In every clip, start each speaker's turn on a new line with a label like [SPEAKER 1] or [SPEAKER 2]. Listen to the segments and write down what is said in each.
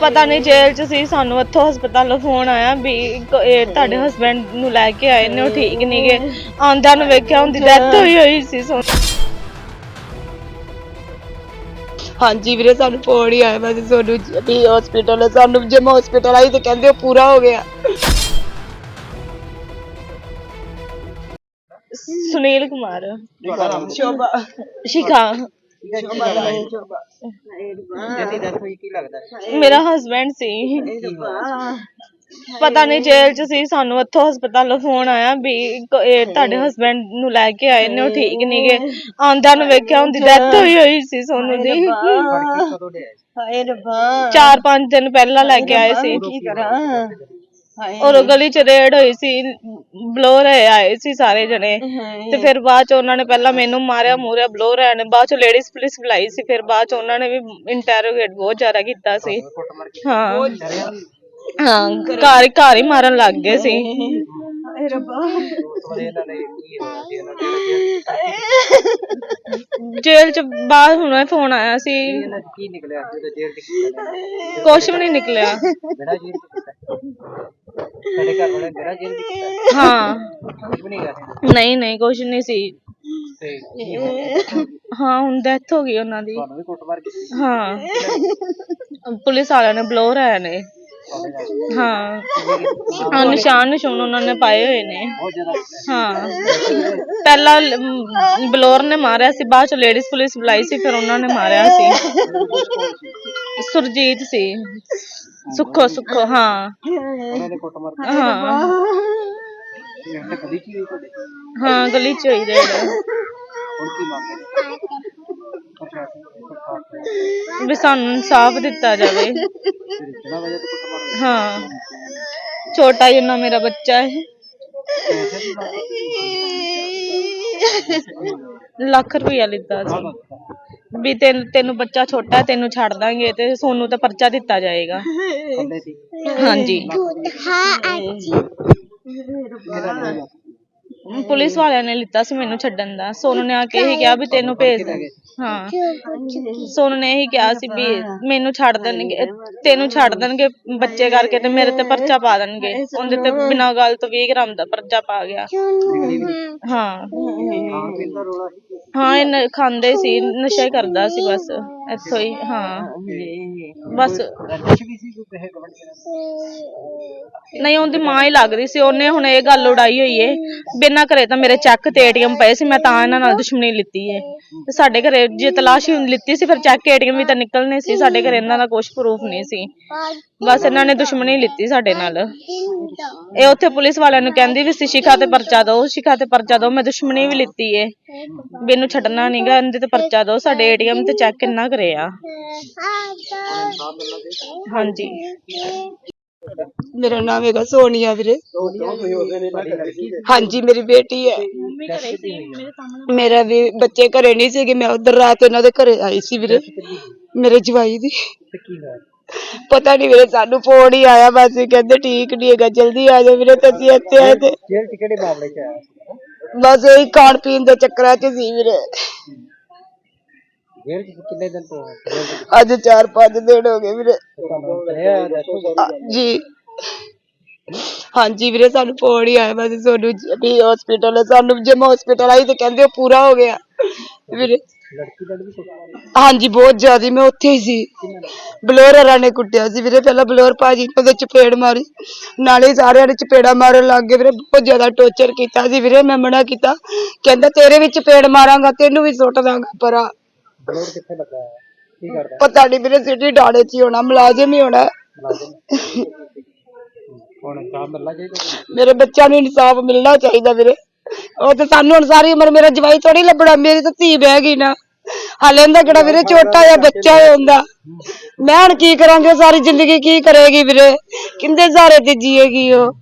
[SPEAKER 1] ਪਤਾ ਨਹੀਂ ਜੇਲ੍ਹ 'ਚ ਸੀ ਸਾਨੂੰ ਇੱਥੋਂ ਹਸਪਤਾਲੋਂ ਫੋਨ ਆਇਆ ਵੀ ਕ- ਇਹ ਤੁਹਾਡੇ ਹਸਬੰਡ ਨੂੰ ਲੈ ਕੇ ਆਏ ਨੇ ਉਹ ਠੀਕ ਨਹੀਂ ਗੇ। ਆਂਦਿਆਂ ਨੂੰ ਵੇਖਿਆ ਉਹਦੀ ਡੈਥ ਹੋਈ ਹੋਈ ਸੀ ਸੋ
[SPEAKER 2] ਹਾਂਜੀ ਵੀਰੇ ਸਾਨੂੰ ਫੋਨ ਹੀ ਆਇਆ ਬਸ ਤੁਹਾਨੂੰ ਵੀ ਹਸਪੀਟਲ ਸਾਨੂੰ ਜਮ ਹਸਪੀਟਲ ਆਈ ਤੇ ਕਹਿੰਦੇ ਉਹ ਪੂਰਾ ਹੋ ਗਿਆ।
[SPEAKER 1] ਸੁਨੀਲ ਕੁਮਾਰ।
[SPEAKER 2] ਸ਼ੋਭਾ।
[SPEAKER 1] ਸ਼ਿਖਾ।
[SPEAKER 3] ਕੀ ਲੱਗਦਾ।
[SPEAKER 1] ਮੇਰਾ ਹਸਬੰਡ ਸੀ। ਪਤਾ ਨਹੀਂ ਜੇਲ੍ਹ 'ਚ ਸੀ ਸਾਨੂੰ ਇੱਥੋਂ ਹਸਪਤਾਲੋਂ ਫੋਨ ਆਇਆ ਵੀ ਕ- ਇਹ ਤੁਹਾਡੇ ਹਸਬੰਡ ਨੂੰ ਲੈ ਕੇ ਆਏ ਨੇ ਉਹ ਠੀਕ ਨਹੀਂ ਗੇ। ਆਂਦਿਆਂ ਨੂੰ ਵੇਖਿਆ ਉਹਦੀ ਡੈਥ ਹੋਈ ਹੋਈ ਸੀ ਸੋਨੂੰ ਦੀ।
[SPEAKER 3] ਕਦੋਂ ਸੀ?
[SPEAKER 2] ਹਾਏ ਰੱਬਾ।
[SPEAKER 1] ਚਾਰ ਪੰਜ ਦਿਨ ਪਹਿਲਾਂ ਲੈ ਕੇ ਆਏ ਸੀ।
[SPEAKER 2] ਕੀ ਕਰਾਂ?
[SPEAKER 1] ਔਰ ਗਲੀ 'ਚ ਰੇਡ ਹੋਈ ਸੀ ਬਲੋਰ ਆਏ ਸੀ ਸਾਰੇ ਜਣੇ। ਤੇ ਫਿਰ ਬਾਅਦ ਚ ਉਹਨਾਂ ਨੇ ਪਹਿਲਾਂ ਮੈਨੂੰ ਮਾਰਿਆ ਮੂਰਿਆ ਬਲੋਰ ਆਏ ਨੇ। ਬਾਅਦ ਚ ਲੇਡੀਜ਼ ਪੁਲਿਸ ਬੁਲਾਈ ਸੀ ਫਿਰ ਬਾਅਦ ਚ ਉਹਨਾਂ ਨੇ ਵੀ ਇੰਟਰੋਗੇਟ ਬਹੁਤ ਜ਼ਿਆਦਾ ਕੀਤਾ ਸੀ। ਹਾਂ? ਹਾਂ ਘਰ ਘਰ ਹੀ ਮਾਰਨ ਲੱਗ ਗਏ ਸੀ।
[SPEAKER 2] ਰੱਬਾ।
[SPEAKER 1] ਜੇਲ੍ਹ ਚ ਬਾਅਦ ਹੁਣ ਫੋਨ ਆਇਆ ਸੀ।
[SPEAKER 3] ਕੀ ਨਿਕਲਿਆ? ਜੇਲ੍ਹ ਚ
[SPEAKER 1] ਕੁਛ ਵੀ ਨਹੀਂ ਨਿਕਲਿਆ।
[SPEAKER 3] ਸਾਡੇ ਘਰ ਵਾਲੇ ਬੜਾ ਜੇਲ੍ਹ ਚ ਕੀਤਾ
[SPEAKER 1] ਹਾਂ।
[SPEAKER 3] ਕੁਝ ਵੀ ਨਹੀਂ
[SPEAKER 1] ਨਹੀਂ ਨਹੀਂ ਕੁਛ ਨਹੀਂ ਸੀ।
[SPEAKER 3] ਤੇ ਕੀ ਹੋਇਆ?
[SPEAKER 1] ਹਾਂ ਹੁਣ ਡੈਥ ਹੋ ਗਈ ਉਹਨਾਂ ਦੀ।
[SPEAKER 3] ਤੁਹਾਨੂੰ ਵੀ ਕੁੱਟਮਾਰ ਕੀਤੀ
[SPEAKER 1] ਹਾਂ। ਪੁਲਿਸ ਵਾਲਿਆਂ ਨੇ ਬਲੋਰ ਆਏ ਨੇ।
[SPEAKER 3] ਤੁਹਾਡੇ ਨਾਲ
[SPEAKER 1] ਹਾਂ। ਹਾਂ ਨਿਸ਼ਾਨ ਨਿਸ਼ਾਨ ਉਹਨਾਂ ਨੇ ਪਾਏ ਹੋਏ ਨੇ।
[SPEAKER 3] ਬਹੁਤ ਜ਼ਿਆਦਾ
[SPEAKER 1] ਹਾਂ। ਪਹਿਲਾਂ ਲ- ਬਲੌਰ ਨੇ ਮਾਰਿਆ ਸੀ ਬਾਅਦ ਚ ਲੇਡੀਜ਼ ਪੁਲਿਸ ਬੁਲਾਈ ਸੀ ਫਿਰ ਉਹਨਾਂ ਨੇ ਮਾਰਿਆ ਸੀ? ਸੁਰਜੀਤ ਸੀ। ਸੁੱਖੋ ਸੁੱਖੋ ਹਾਂ
[SPEAKER 3] ਉਹਨਾਂ ਦੇ ਕੁੱਟਮਾਰ ਕੀਤੀ
[SPEAKER 1] ਹਾਂ
[SPEAKER 3] ਤੇ ਕਦੀ ਕੀ ਹੋਈ ਤੁਹਾਡੇ
[SPEAKER 1] ਹਾਂ ਗਲੀ ਚ ਹੋਈ ਰੇਡ
[SPEAKER 3] ਹੁਣ ਕੀ
[SPEAKER 1] ਲੱਖ ਰੁਪਇਆ ਲਿੱਤਾ ਸੀ। ਵੀ ਤੈਨੂੰ ਤੈਨੂੰ ਬੱਚਾ ਛੋਟਾ ਹੈ, ਤੈਨੂੰ ਛੱਡ ਦਾਂਗੇ ਤੇ ਸੋਨੂੰ ਤੇ ਪਰਚਾ ਦਿੱਤਾ ਜਾਏਗਾ। ਹਾਂਜੀ। ਪੁਲਿਸ ਵਾਲਿਆਂ ਨੇ ਲਿੱਤਾ ਸੀ ਮੈਨੂੰ ਛੱਡਣ ਦਾ। ਸੋਨੂੰ ਨੇ ਆ ਕੇ ਇਹੀ ਕਿਹਾ ਵੀ ਤੈਨੂੰ ਭੇਜ ਦੇ। ਹਾਂ। ਸੋਨੂੰ ਨੇ ਇਹੀ ਕਿਹਾ ਸੀ ਵੀ ਮੈਨੂੰ ਛੱਡ ਦੇਣਗੇ ਤੈਨੂੰ ਛੱਡ ਦੇਣਗੇ ਬੱਚੇ ਕਰਕੇ ਤੇ ਮੇਰੇ ਤੇ ਪਰਚਾ ਪਾ ਦੇਣਗੇ। ਉਹਦੇ ਤੇ ਬਿਨਾਂ ਗੱਲ ਤੋਂ 20 ਗ੍ਰਾਮ ਦਾ ਪਰਚਾ ਪਾ ਗਿਆ। ਹਾਂ। ਹਾਂ ਇਹ ਖਾਂਦੇ ਸੀ ਨਸ਼ਾ ਹੀ ਕਰਦਾ ਸੀ ਬਸ। ਇੱਥੋਂ ਹੀ ਹਾਂ। ਬਸ।
[SPEAKER 3] ਰੰਜਿਸ਼ ਵੀ ਸੀ ਕੋਈ ਪੈਸੇ ਕਵਣ
[SPEAKER 1] ਨਹੀਂ ਉਹਦੀ ਮਾਂ ਹੀ ਲੱਗਦੀ ਸੀ। ਉਹਨੇ ਹੁਣ ਇਹ ਗੱਲ ਉਡਾਈ ਹੋਈ ਏ। ਬਿਨਾਂ ਘਰੇ ਤਾਂ ਮੇਰੇ ਚੈੱਕ ਤੇ ਏਟੀਐਮ ਪਏ ਸੀ। ਮੈਂ ਤਾਂ ਇਹਨਾਂ ਨਾਲ ਦੁਸ਼ਮਣੀ ਲਿੱਤੀ ਏ। ਤੇ ਸਾਡੇ ਘਰੇ ਜੇ ਤਲਾਸ਼ੀ ਲਿੱਤੀ ਸੀ ਫਿਰ ਚੈੱਕ ਏਟੀਐਮ ਵੀ ਤਾਂ ਨਿਕਲਨੇ ਸੀ। ਸਾਡੇ ਘਰੇ ਇਹਨਾਂ ਦਾ ਕੁਝ ਪ੍ਰੂਫ ਨਹੀਂ ਸੀ। ਬਸ ਇਹਨਾਂ ਨੇ ਦੁਸ਼ਮਣੀ ਲਿੱਤੀ ਸਾਡੇ ਨਾਲ। ਇਹ ਉੱਥੇ ਪੁਲਿਸ ਵਾਲਿਆਂ ਨੂੰ ਕਹਿੰਦੀ ਵੀ ਸੀ ਸ਼ਿਖਾ ਤੇ ਪਰਚਾ ਦਿਓ ਸ਼ਿਖਾ ਤੇ ਪਰਚਾ ਦਿਓ। ਮੈਂ ਦੁਸ਼ਮਣੀ ਵੀ ਲਿੱਤੀ ਏ। ਇਹਨੂੰ ਛੱਡਣਾ ਨਹੀਂਗਾ ਇਹਦੇ ਤੇ ਪਰਚਾ ਦਿਓ। ਸਾਡੇ ਏਟੀਐਮ ਤੇ ਚੈੱਕ ਕਿੰਨਾ ਕਰੇ ਆ ਹਾਂਜੀ।
[SPEAKER 2] ਮੇਰਾ ਨਾਮ ਹੈਗਾ ਸੋਨੀਆ ਵੀਰੇ। ਹਾਂਜੀ ਮੇਰੀ ਬੇਟੀ ਹੈ। ਮੇਰਾ ਵੀ ਬੱਚੇ ਘਰੇ ਨਹੀਂ ਸੀਗੇ ਮੈਂ ਉਧਰ ਰਾਤ ਇਹਨਾਂ ਦੇ ਘਰੇ ਆਈ ਸੀ ਵੀਰੇ ਮੇਰੇ ਜਵਾਈ ਦੀ। ਪਤਾ ਨਹੀਂ ਵੀਰੇ ਸਾਨੂੰ ਫੋਨ ਹੀ ਆਇਆ ਬਸ ਇਹ ਕਹਿੰਦੇ ਠੀਕ ਨਹੀਂ ਹੈਗਾ ਜਲਦੀ ਆ ਜਾ ਵੀਰੇ ਤੇ ਅਸੀਂ ਇੱਥੇ ਆਏ ਤੇ
[SPEAKER 3] ਜੇਲ੍ਹ ਚ ਕਿਹੜੇ ਮਾਮਲੇ ਚ ਆਇਆ ਸੀ?
[SPEAKER 2] ਬਸ ਇਹੀ ਖਾਣ ਪੀਣ ਦੇ ਚੱਕਰਾਂ 'ਚ ਸੀ ਵੀਰੇ।
[SPEAKER 3] ਕਿੰਨੇ ਦਿਨ ਤੋਂ
[SPEAKER 2] ਅੱਜ 4-5 ਦਿਨ ਹੋ ਗਏ ਵੀਰੇ।
[SPEAKER 3] ਹੋ।
[SPEAKER 2] ਆ, ਜੀ। ਹਾਂਜੀ ਵੀਰੇ ਸਾਨੂੰ ਫੋਨ ਹੀ ਆਇਆ ਬਸ ਤੁਹਾਨੂੰ ਵੀ ਹਸਪੀਟਲ ਸਾਨੂੰ ਜਮ ਹਸਪੀਟਲ ਆਈ ਤੇ ਕਹਿੰਦੇ ਉਹ ਪੂਰਾ ਹੋ ਗਿਆ। ਵੀਰੇ।
[SPEAKER 3] ਲੜਕੀ ਦਾ ਵੀ ਕੁੱਟਮਾਰ
[SPEAKER 2] ਹਾਂਜੀ ਬਹੁਤ ਜ਼ਿਆਦਾ ਮੈਂ ਉੱਥੇ ਹੀ ਸੀ। ਬਲੋਰ ਨੇ ਕੁੱਟਿਆ ਸੀ ਵੀਰੇ ਪਹਿਲਾਂ ਬਲੋਰ ਭਾਜੀ ਨੇ ਉਹਦੇ ਚਪੇੜ ਮਾਰੀ। ਨਾਲੇ ਸਾਰਿਆਂ ਨੇ ਚਪੇੜਾ ਮਾਰਨ ਲੱਗ ਗਏ ਵੀਰੇ ਬਹੁਤ ਜ਼ਿਆਦਾ ਟੌਰਚਰ ਕੀਤਾ ਸੀ ਵੀਰੇ ਮੈਂ ਮਨਾ ਕੀਤਾ। ਕਹਿੰਦਾ ਤੇਰੇ ਵੀ ਚਪੇੜ ਮਾਰਾਂਗਾ ਤੈਨੂੰ ਵੀ ਸੁੱਟ ਦਾਂਗਾ ਪਰਾ
[SPEAKER 3] ਬਲੋਡ ਕਿੱਥੇ ਲੱਗਾ ਹੈ ਕੀ ਕਰਦਾ?
[SPEAKER 2] ਪਤਾ ਨਹੀਂ ਵੀਰੇ ਸਿਟੀ ਡਾੜੇ 'ਚ ਹੀ ਹੋਣਾ ਮੁਲਾਜ਼ਮ ਹੀ ਹੋਣਾ।
[SPEAKER 3] ਹੁਣ ਕੰਮ ਮਿਲਣਾ ਚਾਹੀਦਾ
[SPEAKER 2] ਮੇਰੇ ਬੱਚਿਆਂ ਨੂੰ ਇਨਸਾਫ ਮਿਲਣਾ ਚਾਹੀਦਾ ਵੀਰੇ। ਉਹ ਤੇ ਸਾਨੂੰ ਹੁਣ ਸਾਰੀ ਉਮਰ ਮੇਰਾ ਜਵਾਈ ਥੋੜੀ ਲੱਭਣਾ ਮੇਰੀ ਤਾਂ ਧੀ ਬਹਿ ਗਈ ਨਾ। ਹਾਲੇ ਇਹਦਾ ਕਿਹੜਾ ਵੀਰੇ ਛੋਟਾ ਜਿਹਾ ਬੱਚਾ ਹੈ ਹੁੰਦਾ। ਮੈਂ ਹੁਣ ਕੀ ਕਰਾਂਗੇ ਸਾਰੀ ਜ਼ਿੰਦਗੀ ਕੀ ਕਰੇਗੀ ਵੀਰੇ? ਕਿੰਦੇ ਸਹਾਰੇ ਤੇ ਜੀਏਗੀ ਉਹ?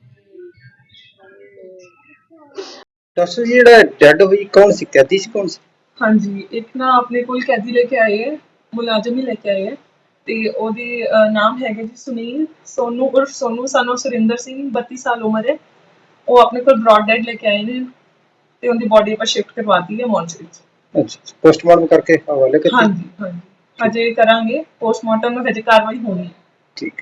[SPEAKER 3] ਦੱਸੋ ਜੀ ਜਿਹੜਾ ਡੈਡ ਹੋਈ ਕੌਣ ਸੀ? ਕੈਦੀ ਸੀ ਕੌਣ ਸੀ?
[SPEAKER 4] ਹਾਂਜੀ ਇੱਕ ਨਾ ਆਪਣੇ ਕੋਲ ਕੈਦੀ ਲੈ ਕੇ ਆਏ ਹੈ ਮੁਲਾਜ਼ਮ ਹੀ ਲੈ ਕੇ ਆਏ ਹੈ ਤੇ ਉਹਦੇ ਨਾਮ ਹੈਗਾ ਜੀ ਸੁਨੀਲ ਸੋਨੂ ਉਰਫ ਸੋਨੂ ਸਾਨੂੰ ਸੁਰਿੰਦਰ ਸਿੰਘ 32 ਸਾਲ ਉਮਰ ਹੈ। ਉਹ ਆਪਣੇ ਕੋਲ ਬ੍ਰੌਡ ਡੈਡ ਲੈ ਕੇ ਆਏ ਨੇ ਤੇ ਉਹਦੀ ਬੋਡੀ ਆਪਾਂ ਸ਼ਿਫਟ ਕਰਵਾਤੀ ਹੈ ਮੋਰਚਰੀ ਚ।
[SPEAKER 3] ਅੱਛਾ ਪੋਸਟਮਾਰਟਮ ਕਰਕੇ ਹਵਾਲੇ ਕੀਤੀ
[SPEAKER 4] ਹਾਂਜੀ ਹਾਂਜੀ। ਹਜੇ ਕਰਾਂਗੇ ਪੋਸਟਮਾਰਟਮ ਨੂੰ ਹਜੇ ਕਾਰਵਾਈ ਹੋਣੀ ਹੈ।
[SPEAKER 5] ਠੀਕ